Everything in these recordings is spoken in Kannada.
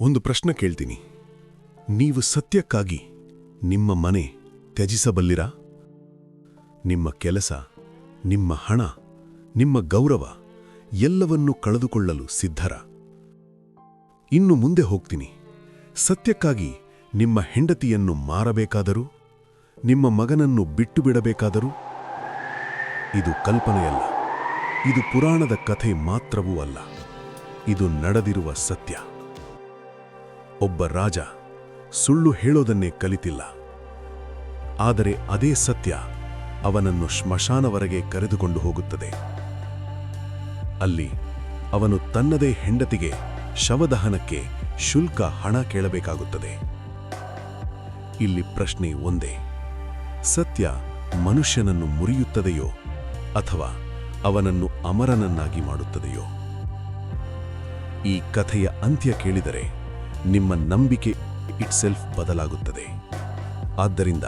ಒಂದು ಪ್ರಶ್ನೆ ಕೇಳ್ತೀನಿ. ನೀವು ಸತ್ಯಕ್ಕಾಗಿ ನಿಮ್ಮ ಮನೆ ತ್ಯಜಿಸಬಲ್ಲಿರಾ? ನಿಮ್ಮ ಕೆಲಸ, ನಿಮ್ಮ ಹಣ, ನಿಮ್ಮ ಗೌರವ ಎಲ್ಲವನ್ನೂ ಕಳೆದುಕೊಳ್ಳಲು ಸಿದ್ಧರ? ಇನ್ನು ಮುಂದೆ ಹೋಗ್ತೀನಿ. ಸತ್ಯಕ್ಕಾಗಿ ನಿಮ್ಮ ಹೆಂಡತಿಯನ್ನು ಮಾರಬೇಕಾದರೂ, ನಿಮ್ಮ ಮಗನನ್ನು ಬಿಟ್ಟು ಬಿಡಬೇಕಾದರೂ ಇದು ಕಲ್ಪನೆಯಲ್ಲ. ಇದು ಪುರಾಣದ ಕಥೆ ಮಾತ್ರವೂ ಅಲ್ಲ. ಇದು ನಡೆದಿರುವ ಸತ್ಯ. ಒಬ್ಬ ರಾಜ ಸುಳ್ಳು ಹೇಳೋದನ್ನೇ ಕಲಿತಿಲ್ಲ. ಆದರೆ ಅದೇ ಸತ್ಯ ಅವನನ್ನು ಶ್ಮಶಾನವರೆಗೆ ಕರೆದುಕೊಂಡು ಹೋಗುತ್ತದೆ. ಅಲ್ಲಿ ಅವನು ತನ್ನದೇ ಹೆಂಡತಿಗೆ ಶವದಹನಕ್ಕೆ ಶುಲ್ಕ ಹಣ ಕೇಳಬೇಕಾಗುತ್ತದೆ. ಇಲ್ಲಿ ಪ್ರಶ್ನೆ ಒಂದೇ, ಸತ್ಯ ಮನುಷ್ಯನನ್ನು ಮುರಿಯುತ್ತದೆಯೋ ಅಥವಾ ಅವನನ್ನು ಅಮರನನ್ನಾಗಿ ಮಾಡುತ್ತದೆಯೋ? ಈ ಕಥೆಯ ಅಂತ್ಯ ಕೇಳಿದರೆ ನಿಮ್ಮ ನಂಬಿಕೆ ಇಟ್ಸೆಲ್ಫ್ ಬದಲಾಗುತ್ತದೆ. ಆದ್ದರಿಂದ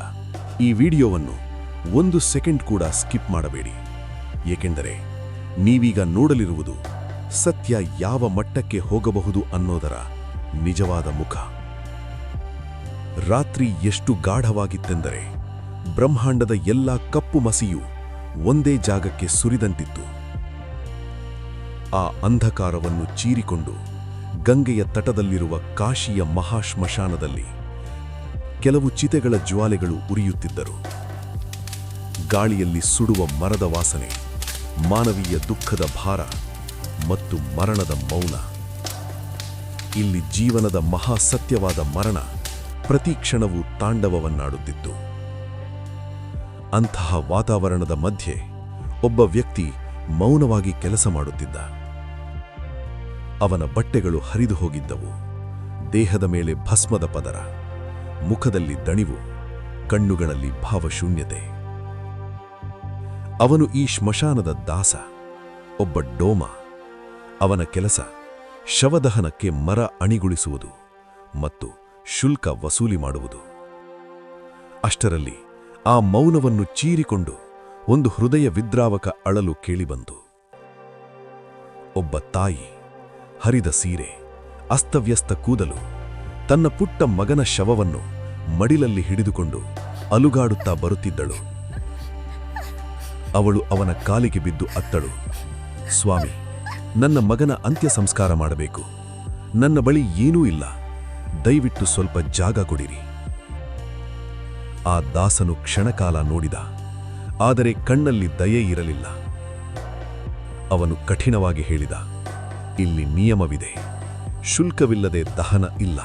ಈ ವಿಡಿಯೋವನ್ನು ಒಂದು ಸೆಕೆಂಡ್ ಕೂಡ ಸ್ಕಿಪ್ ಮಾಡಬೇಡಿ. ಏಕೆಂದರೆ ನೀವೀಗ ನೋಡಲಿರುವುದು ಸತ್ಯ ಯಾವ ಮಟ್ಟಕ್ಕೆ ಹೋಗಬಹುದು ಅನ್ನೋದರ ನಿಜವಾದ ಮುಖ. ರಾತ್ರಿ ಎಷ್ಟು ಗಾಢವಾಗಿತ್ತೆಂದರೆ ಬ್ರಹ್ಮಾಂಡದ ಎಲ್ಲ ಕಪ್ಪು ಮಸಿಯು ಒಂದೇ ಜಾಗಕ್ಕೆ ಸುರಿದಂತಿತ್ತು. ಆ ಅಂಧಕಾರವನ್ನು ಚೀರಿಕೊಂಡು ಗಂಗೆಯ ತಟದಲ್ಲಿರುವ ಕಾಶಿಯ ಮಹಾಶ್ಮಶಾನದಲ್ಲಿ ಕೆಲವು ಚಿತೆಗಳ ಜ್ವಾಲೆಗಳು ಉರಿಯುತ್ತಿದ್ದರು. ಗಾಳಿಯಲ್ಲಿ ಸುಡುವ ಮರದ ವಾಸನೆ, ಮಾನವೀಯ ದುಃಖದ ಭಾರ ಮತ್ತು ಮರಣದ ಮೌನ. ಇಲ್ಲಿ ಜೀವನದ ಮಹಾಸತ್ಯವಾದ ಮರಣ ಪ್ರತಿ ಕ್ಷಣವೂ ತಾಂಡವವನ್ನಾಡುತ್ತಿತ್ತು. ಅಂತಹ ವಾತಾವರಣದ ಮಧ್ಯೆ ಒಬ್ಬ ವ್ಯಕ್ತಿ ಮೌನವಾಗಿ ಕೆಲಸ ಮಾಡುತ್ತಿದ್ದ. ಅವನ ಬಟ್ಟೆಗಳು ಹರಿದು ಹೋಗಿದ್ದವು. ದೇಹದ ಮೇಲೆ ಭಸ್ಮದ ಪದರ, ಮುಖದಲ್ಲಿ ದಣಿವು, ಕಣ್ಣುಗಳಲ್ಲಿ ಭಾವಶೂನ್ಯತೆ. ಅವನು ಈ ಶ್ಮಶಾನದ ದಾಸ, ಒಬ್ಬ ಡೋಮ. ಅವನ ಕೆಲಸ ಶವದಹನಕ್ಕೆ ಮರ ಅಣಿಗುಳಿಸುವುದು ಮತ್ತು ಶುಲ್ಕ ವಸೂಲಿ ಮಾಡುವುದು. ಅಷ್ಟರಲ್ಲಿ ಆ ಮೌನವನ್ನು ಚೀರಿಕೊಂಡು ಒಂದು ಹೃದಯ ವಿದ್ರಾವಕ ಅಳಲು ಕೇಳಿಬಂತು. ಒಬ್ಬ ತಾಯಿ ಹರಿದ ಸೀರೆ, ಅಸ್ತವ್ಯಸ್ತ ಕೂದಲು, ತನ್ನ ಪುಟ್ಟ ಮಗನ ಶವವನ್ನು ಮಡಿಲಲ್ಲಿ ಹಿಡಿದುಕೊಂಡು ಅಲುಗಾಡುತ್ತಾ ಬರುತ್ತಿದ್ದಳು. ಅವಳು ಅವನ ಕಾಲಿಗೆ ಬಿದ್ದು ಅತ್ತಳು. ಸ್ವಾಮಿ, ನನ್ನ ಮಗನ ಅಂತ್ಯ ಸಂಸ್ಕಾರ ಮಾಡಬೇಕು. ನನ್ನ ಬಳಿ ಏನೂ ಇಲ್ಲ. ದಯವಿಟ್ಟು ಸ್ವಲ್ಪ ಜಾಗ ಕೊಡಿರಿ. ಆ ದಾಸನು ಕ್ಷಣಕಾಲ ನೋಡಿದ, ಆದರೆ ಕಣ್ಣಲ್ಲಿ ದಯೆ ಇರಲಿಲ್ಲ. ಅವನು ಕಠಿಣವಾಗಿ ಹೇಳಿದ ಇಲ್ಲಿ ನಿಯಮವಿದೆ. ಶುಲ್ಕವಿಲ್ಲದೆ ದಹನ ಇಲ್ಲ.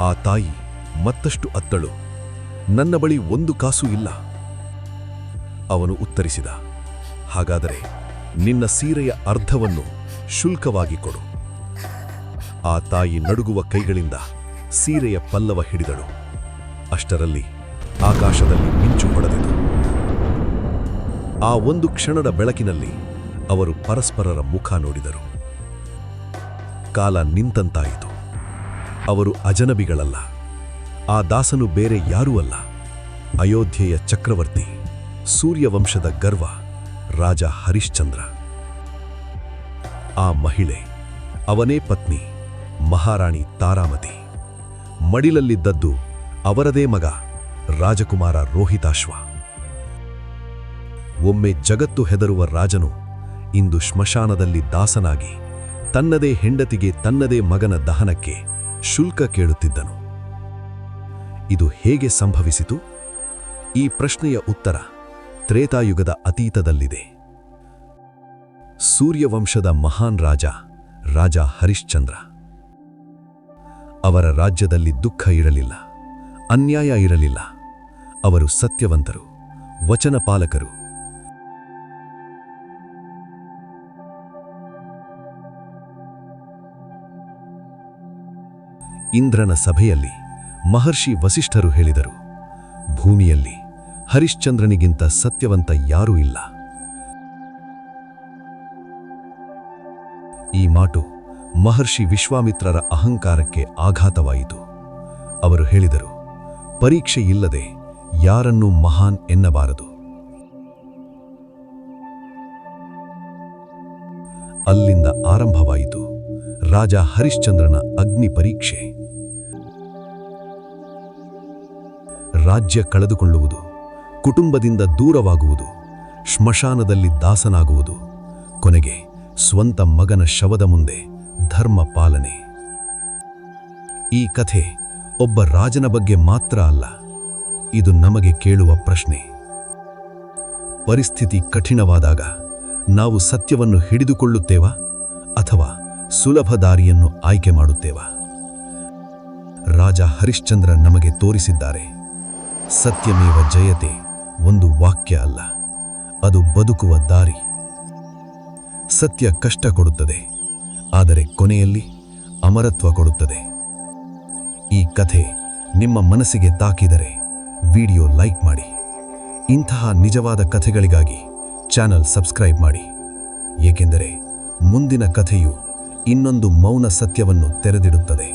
ಆ ತಾಯಿ ಮತ್ತಷ್ಟು ಅತ್ತಳು. ನನ್ನ ಬಳಿ ಒಂದು ಕಾಸು ಇಲ್ಲ. ಅವನು ಉತ್ತರಿಸಿದ. ಹಾಗಾದರೆ ನಿನ್ನ ಸೀರೆಯ ಅರ್ಧವನ್ನು ಶುಲ್ಕವಾಗಿ ಕೊಡು. ಆ ತಾಯಿ ನಡುಗುವ ಕೈಗಳಿಂದ ಸೀರೆಯ ಪಲ್ಲವ ಹಿಡಿದಳು. ಅಷ್ಟರಲ್ಲಿ ಆಕಾಶದಲ್ಲಿ ಮಿಂಚು ಹೊಡೆದಿತು ಆ ಒಂದು ಕ್ಷಣದ ಬೆಳಕಿನಲ್ಲಿ ಅವರು ಪರಸ್ಪರರ ಮುಖ ನೋಡಿದರು. ಕಾಲ ನಿಂತಂತಾಯಿತು. ಅವರು ಅಜನಬಿಗಳಲ್ಲ. ಆ ದಾಸನು ಬೇರೆ ಯಾರೂ ಅಲ್ಲ. ಅಯೋಧ್ಯೆಯ ಚಕ್ರವರ್ತಿ, ಸೂರ್ಯವಂಶದ ಗರ್ವ, ರಾಜ ಹರಿಶ್ಚಂದ್ರ. ಆ ಮಹಿಳೆ, ಅವನೇ ಪತ್ನಿ, ಮಹಾರಾಣಿ ತಾರಾಮತಿ. ಮಡಿಲಲ್ಲಿದ್ದದ್ದು ಅವರದೇ ಮಗ, ರಾಜಕುಮಾರ ರೋಹಿತಾಶ್ವ. ಒಮ್ಮೆ ಜಗತ್ತು ಹೆದರುವ ರಾಜನು ಇಂದು ಶ್ಮಶಾನದಲ್ಲಿ ದಾಸನಾಗಿ ತನ್ನದೇ ಹೆಂಡತಿಗೆ ತನ್ನದೇ ಮಗನ ದಹನಕ್ಕೆ ಶುಲ್ಕ ಕೇಳುತ್ತಿದ್ದನು. ಇದು ಹೇಗೆ ಸಂಭವಿಸಿತು? ಈ ಪ್ರಶ್ನೆಯ ಉತ್ತರ ತ್ರೇತಾಯುಗದ ಅತೀತದಲ್ಲಿದೆ. ಸೂರ್ಯವಂಶದ ಮಹಾನ್ ರಾಜ ರಾಜ ಹರಿಶ್ಚಂದ್ರ. ಅವರ ರಾಜ್ಯದಲ್ಲಿ ದುಃಖ ಇರಲಿಲ್ಲ, ಅನ್ಯಾಯ ಇರಲಿಲ್ಲ. ಅವರು ಸತ್ಯವಂತರು ವಚನ ಇಂದ್ರನ ಸಭೆಯಲ್ಲಿ ಮಹರ್ಷಿ ವಸಿಷ್ಠರು ಹೇಳಿದರು, ಭೂಮಿಯಲ್ಲಿ ಹರಿಶ್ಚಂದ್ರನಿಗಿಂತ ಸತ್ಯವಂತ ಯಾರೂ ಇಲ್ಲ. ಈ ಮಾಟು ಮಹರ್ಷಿ ವಿಶ್ವಾಮಿತ್ರರ ಅಹಂಕಾರಕ್ಕೆ ಆಘಾತವಾಯಿತು. ಅವರು ಹೇಳಿದರು, ಪರೀಕ್ಷೆ ಇಲ್ಲದೆ ಯಾರನ್ನೂ ಮಹಾನ್ ಎನ್ನಬಾರದು. ಅಲ್ಲಿಂದ ಆರಂಭವಾಯಿತು ರಾಜ ಹರಿಶ್ಚಂದ್ರನ ಅಗ್ನಿ ಪರೀಕ್ಷೆ. ರಾಜ್ಯ ಕಳೆದುಕೊಳ್ಳುವುದು, ಕುಟುಂಬದಿಂದ ದೂರವಾಗುವುದು, ಶ್ಮಶಾನದಲ್ಲಿ ದಾಸನಾಗುವುದು, ಕೊನೆಗೆ ಸ್ವಂತ ಮಗನ ಶವದ ಮುಂದೆ ಧರ್ಮ ಪಾಲನೆ. ಈ ಕಥೆ ಒಬ್ಬ ರಾಜನ ಬಗ್ಗೆ ಮಾತ್ರ ಅಲ್ಲ, ಇದು ನಮಗೆ ಕೇಳುವ ಪ್ರಶ್ನೆ. ಪರಿಸ್ಥಿತಿ ಕಠಿಣವಾದಾಗ ನಾವು ಸತ್ಯವನ್ನು ಹಿಡಿದುಕೊಳ್ಳುತ್ತೇವಾ ಅಥವಾ ಸುಲಭ ದಾರಿಯನ್ನು ಆಯ್ಕೆ ಮಾಡುತ್ತೇವಾ? ರಾಜ ಹರಿಶ್ಚಂದ್ರ ನಮಗೆ ತೋರಿಸಿದ್ದಾರೆ. ಸತ್ಯಮೇವ ಜಯತೆ ಒಂದು ವಾಕ್ಯ ಅಲ್ಲ, ಅದು ಬದುಕುವ ದಾರಿ. ಸತ್ಯ ಕಷ್ಟ ಕೊಡುತ್ತದೆ, ಆದರೆ ಕೊನೆಯಲ್ಲಿ ಅಮರತ್ವ ಕೊಡುತ್ತದೆ. ಈ ಕಥೆ ನಿಮ್ಮ ಮನಸ್ಸಿಗೆ ತಾಕಿದರೆ ವಿಡಿಯೋ ಲೈಕ್ ಮಾಡಿ. ಇಂತಹ ನಿಜವಾದ ಕಥೆಗಳಿಗಾಗಿ ಚಾನಲ್ ಸಬ್ಸ್ಕ್ರೈಬ್ ಮಾಡಿ. ಏಕೆಂದರೆ ಮುಂದಿನ ಕಥೆಯು ಇನ್ನೊಂದು ಮೌನ ಸತ್ಯವನ್ನು ತೆರೆದಿಡುತ್ತದೆ.